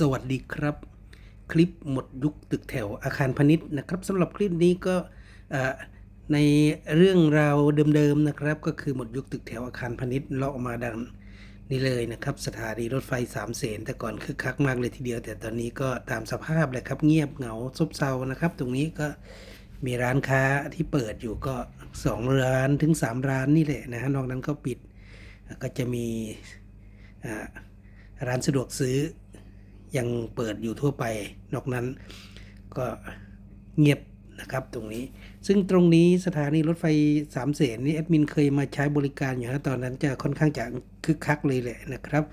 สวัสดีครับ คลิปหมดยุคตึกแถวอาคารพาณิชย์นะครับสำหรับคลิปนี้ก็ในเรื่องราวเดิมๆนะครับ ก็คือหมดยุคตึกแถวอาคารพาณิชย์เลาะมาดังนี่เลยนะครับ สถานีรถไฟสามเสนแต่ก่อนคึกคักมากเลยทีเดียว แต่ตอนนี้ก็ตามสภาพเลยครับเงียบเหงาซบเซานะครับ ตรงนี้ก็มีร้านค้าที่เปิดอยู่ก็สองร้านถึงสามร้านนี่แหละนะฮะนอกนั้นก็ปิดก็จะมีร้านสะดวกซื้อ ยังเปิดอยู่ทั่วไป นอกนั้นก็เงียบนะครับตรงนี้ ซึ่งตรงนี้สถานีรถไฟสามเสนนี่แอดมินเคยมาใช้บริการอยู่นะตอนนั้นจะค่อนข้างจะคึกคักเลยแหละนะครับ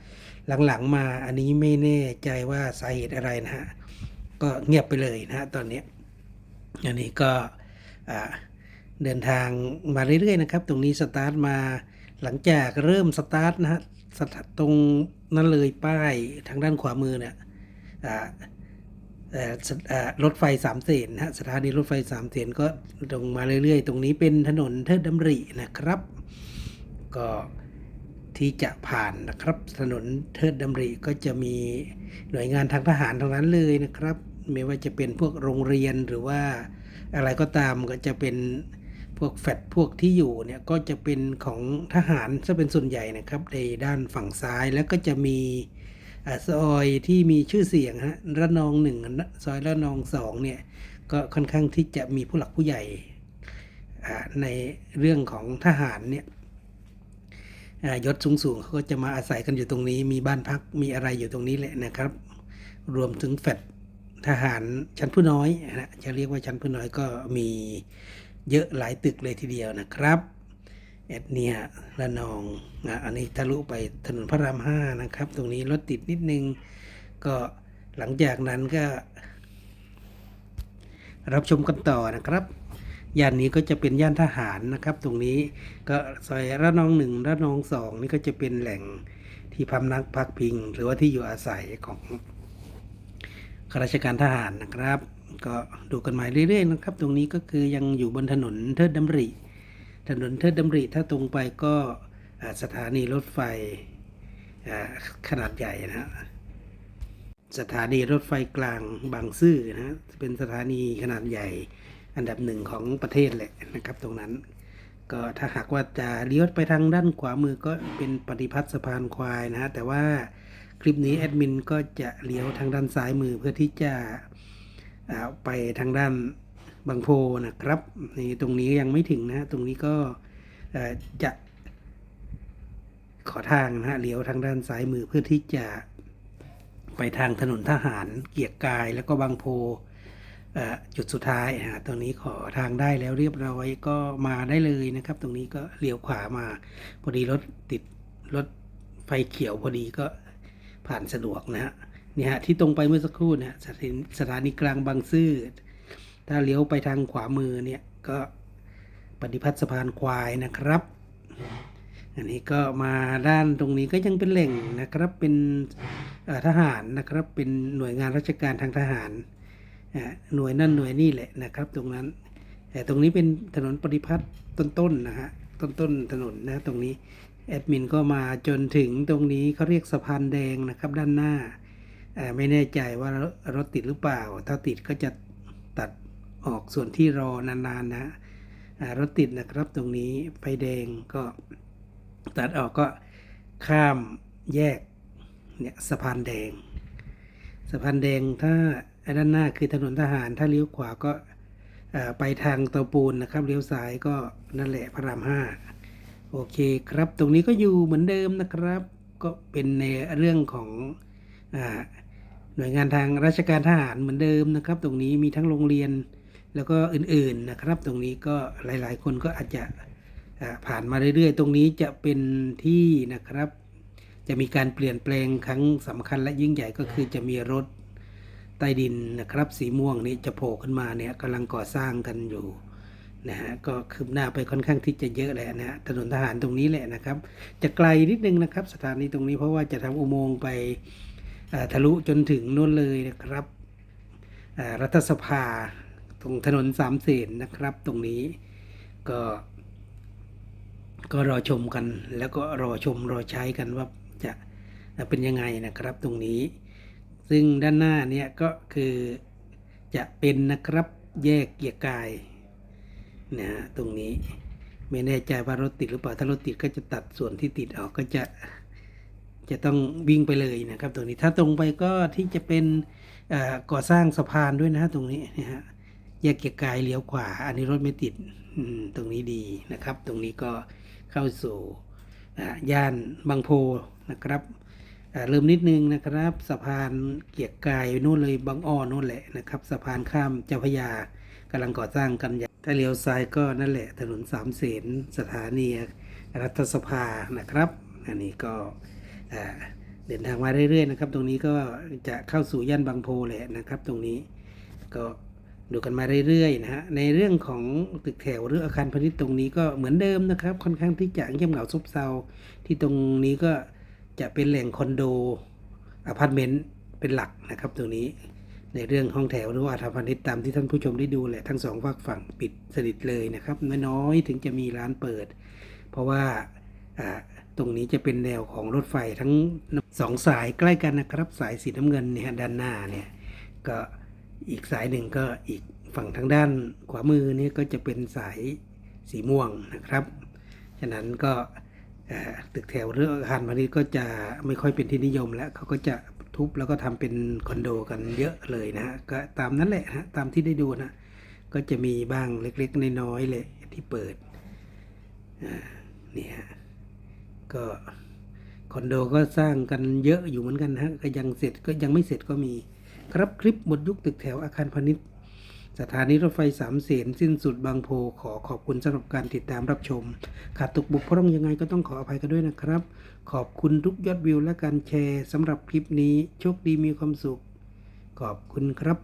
หลังๆมาอันนี้ไม่แน่ใจว่าสาเหตุอะไรนะฮะก็เงียบไปเลยนะฮะตอนนี้อันนี้ก็เดินทางมาเรื่อยๆนะครับ ตรงนี้สตาร์ทมาหลังจากเริ่มสตาร์ทนะฮะตรงนั้นเลยป้ายทางด้านขวามือเนี่ย รถไฟสามเสนนะฮะสถานีรถไฟสามเสนก็ตรงมาเรื่อยๆ ตรงนี้เป็นถนนเทิดดำรินะครับ ก็ที่จะผ่านนะครับถนนเทิดดำริก็จะมีหน่วยงานทางทหารทั้งนั้นเลยนะครับ ไม่ว่าจะเป็นพวกโรงเรียนหรือว่าอะไรก็ตามก็จะเป็นพวกแฟดพวกที่อยู่เนี่ยก็จะเป็นของทหารซะเป็นส่วนใหญ่นะครับในด้านฝั่งซ้ายแล้วก็จะมี ซอยที่มีชื่อเสียงฮะระนองหนึ่งซอยระนองสองเนี่ยก็ค่อนข้างที่จะมีผู้หลักผู้ใหญ่ในเรื่องของทหารเนี่ยยศสูงๆเขาก็จะมาอาศัยกันอยู่ตรงนี้ มีบ้านพักมีอะไรอยู่ตรงนี้แหละนะครับ รวมถึงแฟดทหารชั้นผู้น้อยนะจะเรียกว่าชั้นผู้น้อยก็มีเยอะหลายตึกเลยทีเดียวนะครับ แอดเนียระนองอะอันนี้ทะลุไปถนนพระรามห้านะครับ ตรงนี้รถติดนิดนึง ก็หลังจากนั้นก็ รับชมกันต่อนะครับย่านนี้ก็จะเป็นย่านทหารนะครับ ตรงนี้ก็ซอยระนองหนึ่งระนองสองนี่ก็จะเป็นแหล่งที่พำนักพักพิง หรือว่าที่อยู่อาศัยของข้าราชการทหารนะครับ ก็ดูกันมาเรื่อยๆนะครับ ตรงนี้ก็คือยังอยู่บนถนนเทิดดำริ ถนนเทิดดำริถ้าตรงไปก็สถานีรถไฟขนาดใหญ่นะฮะสถานีรถไฟกลางบางซื่อนะฮะเป็นสถานีขนาดใหญ่อันดับหนึ่งของประเทศแหละนะครับ ตรงนั้น ก็ถ้าหากว่าจะเลี้ยวไปทางด้านขวามือก็เป็นปฏิพัฒน์สะพานควายนะฮะแต่ว่าคลิปนี้แอดมินก็จะเลี้ยวทางด้านซ้ายมือเพื่อที่จะไปทางด้าน บางโพนะครับนี่ตรงนี้ยังไม่ถึงนะตรงนี้ก็จะขอทางนะฮะเลี้ยวทางด้านซ้ายมือเพื่อที่จะไปทางถนนทหารเกียรกายแล้วก็บางโพจุดสุดท้ายนะตรงนี้ขอทางได้แล้วเรียบร้อยก็มาได้เลยนะครับ ตรงนี้ก็เลี้ยวขวามาพอดีรถติดรถไฟเขียวพอดีก็ผ่านสะดวกนะฮะเนี่ยฮะที่ตรงไปเมื่อสักครู่เนะสถานีสถานีกลางบางซื่อ ถ้าเลี้ยวไปทางขวามือเนี่ยก็ปฏิพัฒน์สะพานควายนะครับ อันนี้ก็มาด้านตรงนี้ก็ยังเป็นแหล่งนะครับเป็นทหารนะครับเป็นหน่วยงานราชการทางทหารอ่าหน่วยนั่นหน่วยนี่แหละนะครับ ตรงนั้นแต่ตรงนี้เป็นถนนปฏิพัฒน์ต้นๆนะฮะต้นๆถนนนะตรงนี้แอดมินก็มาจนถึงตรงนี้เขาเรียกสะพานแดงนะครับด้านหน้าไม่แน่ใจว่ารถติดหรือเปล่า ถ้าติดก็จะตัด ออกส่วนที่รอนานๆนะรถติดนะครับตรงนี้ไฟแดงก็ตัดออกก็ข้ามแยกเนี่ยสะพานแดง สะพานแดงถ้าด้านหน้าคือถนนทหารถ้าเลี้ยวขวาก็ไปทางเตาปูนนะครับเลี้ยวซ้ายก็นั่นแหละพระรามห้าโอเคครับ ตรงนี้ก็อยู่เหมือนเดิมนะครับ ก็เป็นในเรื่องของอหน่วยงานทางราชการทหารเหมือนเดิมนะครับ ตรงนี้มีทั้งโรงเรียน แล้วก็อื่นๆนะครับ ตรงนี้ก็หลายๆ คนก็อาจจะผ่านมาเรื่อยๆ ตรงนี้จะเป็นที่นะครับ จะมีการเปลี่ยนแปลงครั้งสำคัญและยิ่งใหญ่ก็คือจะมีรถใต้ดินนะครับ สีม่วงนี้จะโผล่ขึ้นมาเนี่ยกำลังก่อสร้างกันอยู่นะฮะก็คืบหน้าไปค่อนข้างที่จะเยอะแหละนะฮะถนนทหารตรงนี้แหละนะครับ จะไกลนิดนึงนะครับ สถานีตรงนี้เพราะว่าจะทำอุโมงค์ไปทะลุจนถึงนู่นเลยนะครับรัฐสภา รงถนนสามเสนนะครับ ตรงนี้ก็ ก็รอชมกัน แล้วก็รอชมรอใช้กันว่าจะเป็นยังไงนะครับตรงนี้ ซึ่งด้านหน้าเนี่ยก็คือจะเป็นนะครับแยกเกียร์กายนะฮะตรงนี้ไม่แน่ใจว่ารถติดหรือเปล่าถ้ารถติดก็จะตัดส่วนที่ติดออกก็จะจะต้องวิ่งไปเลยนะครับ ตรงนี้ถ้าตรงไปก็ที่จะเป็นก่อสร้างสะพานด้วยนะฮะตรงนี้นะฮะ แยกเกียร์กายเลี้ยวขวา อันนี้รถไม่ติดตรงนี้ดีนะครับ ตรงนี้ก็เข้าสู่ย่านบางโพนะครับเริ่มนิดนึงนะครับ สะพานเกียร์กายนู่นเลยบางอ้อนู่นแหละนะครับ สะพานข้ามเจ้าพยากำลังก่อสร้างกันอย่างถ้าเลี้ยวซ้ายก็นั่นแหละ ถนนสามเสนสถานีรัฐสภานะครับ อันนี้ก็เดินทางมาเรื่อยๆนะครับ ตรงนี้ก็จะเข้าสู่ย่านบางโพแหละนะครับ ตรงนี้ก็ ดูกันมาเรื่อยๆนะฮะในเรื่องของตึกแถวหรืออาคารพาณิชย์ตรงนี้ก็เหมือนเดิมนะครับ ค่อนข้างที่จะเงียบเหงาซบเซาที่ตรงนี้ก็จะเป็นแหล่งคอนโดอพาร์ตเมนต์เป็นหลักนะครับ ตรงนี้ในเรื่องห้องแถวหรือว่าอาคารพาณิชย์ตามที่ท่านผู้ชมได้ดูแหละทั้งสองฝากฝั่งปิดสนิทเลยนะครับน้อยๆถึงจะมีร้านเปิด เพราะว่าตรงนี้จะเป็นแนวของรถไฟทั้งสองสายใกล้กันนะครับ สายสีน้ำเงินเนี่ยด้านหน้าเนี่ยก็ อีกสายหนึ่งก็อีกฝั่งทางด้านขวามือนี่ก็จะเป็นสายสีม่วงนะครับ ฉะนั้นก็ตึกแถวหรืออาคารพาณิชย์ก็จะไม่ค่อยเป็นที่นิยมแล้วเขาก็จะทุบแล้วก็ทำเป็นคอนโดกันเยอะเลยนะฮะก็ตามนั้นแหละฮะตามที่ได้ดูนะก็จะมีบ้างเล็กๆน้อยๆเลยที่เปิดนี่ฮะก็คอนโดก็สร้างกันเยอะอยู่เหมือนกันฮะก็ยังเสร็จก็ยังไม่เสร็จก็มี ครับคลิปหมดยุคตึกแถวอาคารพาณิชย์ สถานีรถไฟสามเสนสิ้นสุดบางโพขอขอบคุณสำหรับการติดตามรับชม ขาดตกบุกพร่องยังไงก็ต้องขออภัยกันด้วยนะครับ ขอบคุณทุกยอดวิวและการแชร์สำหรับคลิปนี้โชคดีมีความสุข ขอบคุณครับ